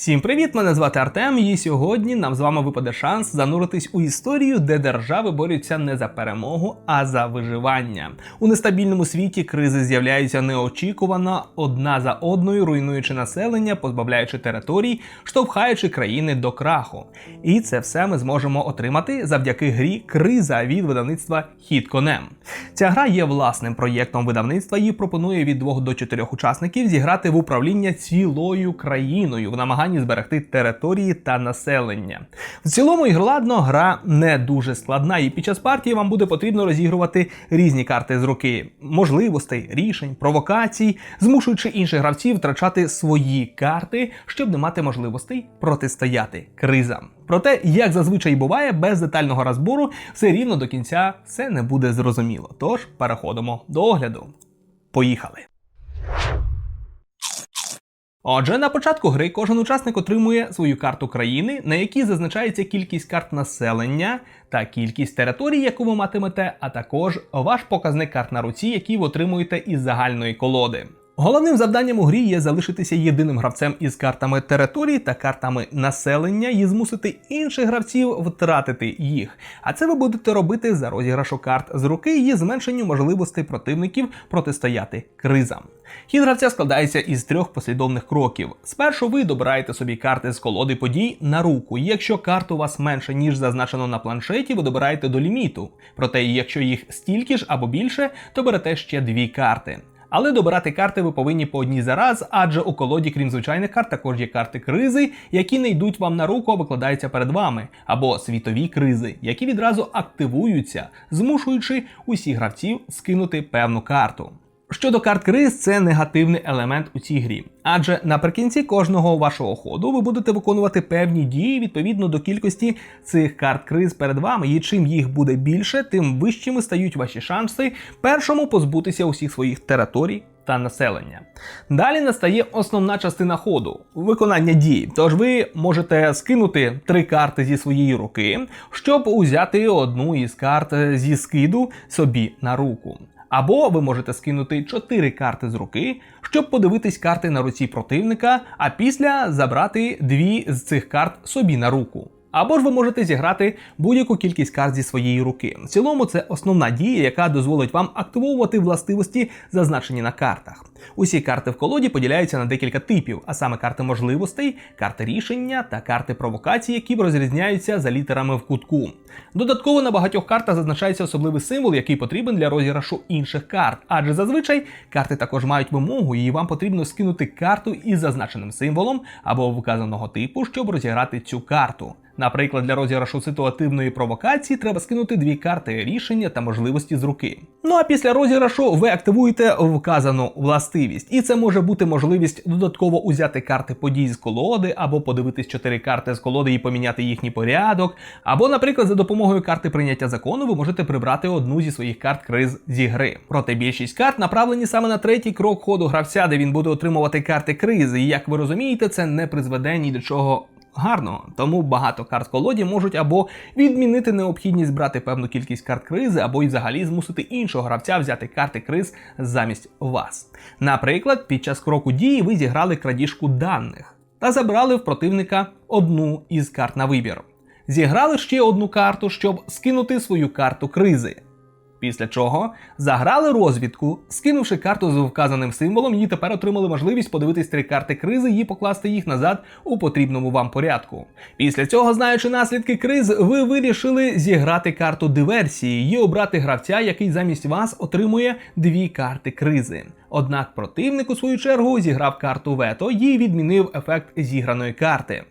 Всім привіт! Мене звати Артем, і сьогодні нам з вами випаде шанс зануритись у історію, де держави борються не за перемогу, а за виживання. У нестабільному світі кризи з'являються неочікувано одна за одною, руйнуючи населення, позбавляючи територій, штовхаючи країни до краху. І це все ми зможемо отримати завдяки грі Криза від видавництва Хід конем. Ця гра є власним проєктом видавництва і пропонує від двох до чотирьох учасників зіграти в управління цілою країною в намаганні зберегти території та населення. В цілому ігроладно гра не дуже складна, і під час партії вам буде потрібно розігрувати різні карти з руки, можливостей, рішень, провокацій, змушуючи інших гравців втрачати свої карти, щоб не мати можливостей протистояти кризам. Проте, як зазвичай буває, без детального розбору все рівно до кінця все не буде зрозуміло. Тож переходимо до огляду. Поїхали! Отже, на початку гри кожен учасник отримує свою карту країни, на якій зазначається кількість карт населення та кількість територій, яку ви матимете, а також ваш показник карт на руці, які ви отримуєте із загальної колоди. Головним завданням у грі є залишитися єдиним гравцем із картами території та картами населення і змусити інших гравців втратити їх. А це ви будете робити за розіграшу карт з руки і зменшенню можливостей противників протистояти кризам. Хід гравця складається із трьох послідовних кроків. Спершу ви добираєте собі карти з колоди подій на руку. Якщо карт у вас менше, ніж зазначено на планшеті, ви добираєте до ліміту. Проте, якщо їх стільки ж або більше, то берете ще дві карти. Але добирати карти ви повинні по одній за раз, адже у колоді, крім звичайних карт, також є карти кризи, які не йдуть вам на руку, а викладаються перед вами, або світові кризи, які відразу активуються, змушуючи усіх гравців скинути певну карту. Щодо карт криз, це негативний елемент у цій грі. Адже наприкінці кожного вашого ходу ви будете виконувати певні дії відповідно до кількості цих карт криз перед вами. І чим їх буде більше, тим вищими стають ваші шанси першому позбутися усіх своїх територій. Та населення. Далі настає основна частина ходу виконання дій. Тож ви можете скинути три карти зі своєї руки, щоб узяти одну із карт зі скиду собі на руку. Або ви можете скинути 4 карти з руки, щоб подивитись карти на руці противника, а після забрати дві з цих карт собі на руку. Або ж ви можете зіграти будь-яку кількість карт зі своєї руки. В цілому це основна дія, яка дозволить вам активовувати властивості, зазначені на картах. Усі карти в колоді поділяються на декілька типів, а саме карти можливостей, карти рішення та карти провокації, які розрізняються за літерами в кутку. Додатково на багатьох картах зазначається особливий символ, який потрібен для розіграшу інших карт, адже зазвичай карти також мають вимогу, і вам потрібно скинути карту із зазначеним символом або вказаного типу, щоб розіграти цю карту. Наприклад, для розіграшу ситуативної провокації треба скинути дві карти рішення та можливості з руки. Ну а після розіграшу ви активуєте вказану властивість, і це може бути можливість додатково узяти карти подій з колоди, або подивитись чотири карти з колоди і поміняти їхній порядок. Або, наприклад, за допомогою карти прийняття закону ви можете прибрати одну зі своїх карт криз зі гри. Проте більшість карт направлені саме на третій крок ходу гравця, де він буде отримувати карти кризи. І як ви розумієте, це не призведе ні до чого гарно, тому багато карт колоді можуть або відмінити необхідність брати певну кількість карт кризи, або й взагалі змусити іншого гравця взяти карти криз замість вас. Наприклад, під час кроку дії ви зіграли крадіжку даних та забрали в противника одну із карт на вибір. Зіграли ще одну карту, щоб скинути свою карту кризи. Після чого заграли розвідку, скинувши карту з вказаним символом, і тепер отримали можливість подивитись три карти кризи і покласти їх назад у потрібному вам порядку. Після цього, знаючи наслідки криз, ви вирішили зіграти карту диверсії і обрати гравця, який замість вас отримує дві карти кризи. Однак противник у свою чергу зіграв карту вето і відмінив ефект зіграної карти.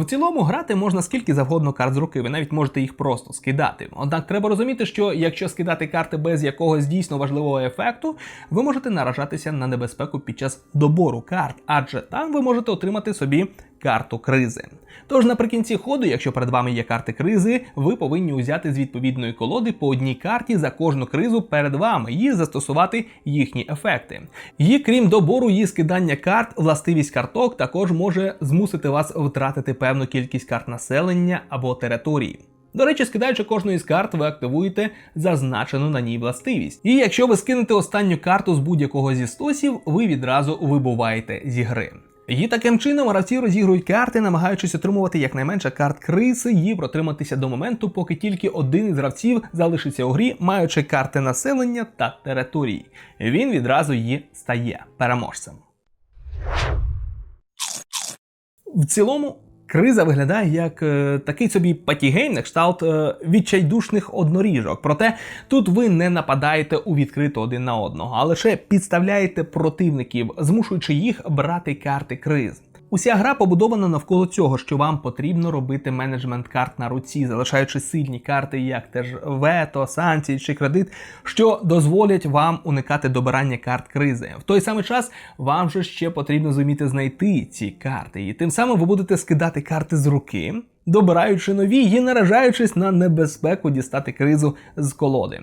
В цілому грати можна скільки завгодно карт з руки, ви навіть можете їх просто скидати. Однак треба розуміти, що якщо скидати карти без якогось дійсно важливого ефекту, ви можете наражатися на небезпеку під час добору карт, адже там ви можете отримати собі карту кризи. Тож наприкінці ходу, якщо перед вами є карти кризи, ви повинні узяти з відповідної колоди по одній карті за кожну кризу перед вами і застосувати їхні ефекти. І крім добору і скидання карт, властивість карток також може змусити вас втратити певну кількість карт населення або території. До речі, скидаючи кожну із карт, ви активуєте зазначену на ній властивість. І якщо ви скинете останню карту з будь-якого зі стосів, ви відразу вибуваєте зі гри. І таким чином гравці розігрують карти, намагаючись отримувати якнайменше карт криси і протриматися до моменту, поки тільки один із гравців залишиться у грі, маючи карти населення та території. Він відразу її стає переможцем. В цілому. Криза виглядає як е, такий собі патігейм на кшталт е, відчайдушних одноріжок. Проте тут ви не нападаєте у відкрито один на одного, а лише підставляєте противників, змушуючи їх брати карти криз. Уся гра побудована навколо цього, що вам потрібно робити менеджмент карт на руці, залишаючи сильні карти, як теж вето, санкції чи кредит, що дозволять вам уникати добирання карт кризи. В той самий час вам же ще потрібно зуміти знайти ці карти, і тим самим ви будете скидати карти з руки. Добираючи нові і наражаючись на небезпеку дістати кризу з колоди.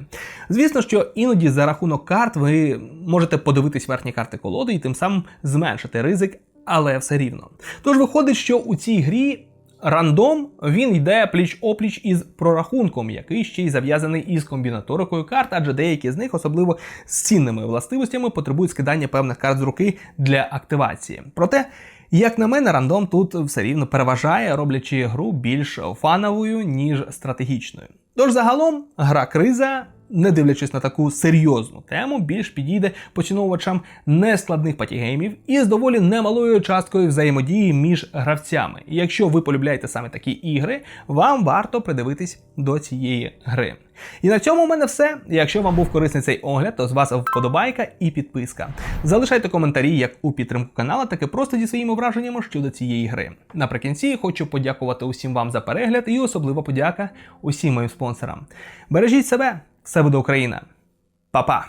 Звісно, що іноді за рахунок карт ви можете подивитись верхні карти колоди і тим самим зменшити ризик, але все рівно. Тож виходить, що у цій грі рандом він йде пліч-опліч із прорахунком, який ще й зав'язаний із комбінаторикою карт, адже деякі з них, особливо з цінними властивостями, потребують скидання певних карт з руки для активації. Проте. Як на мене, рандом тут все рівно переважає, роблячи гру більш фановою, ніж стратегічною. Тож загалом гра криза, не дивлячись на таку серйозну тему, більш підійде поціновувачам нескладних патігеймів і з доволі немалою часткою взаємодії між гравцями. І якщо ви полюбляєте саме такі ігри, вам варто придивитись до цієї гри. І на цьому у мене все. Якщо вам був корисний цей огляд, то з вас вподобайка і підписка. Залишайте коментарі як у підтримку канала, так і просто зі своїми враженнями щодо цієї гри. Наприкінці хочу подякувати усім вам за перегляд і особливо подяка усім моїм спонсорам. Бережіть себе, все буде Україна. Па-па!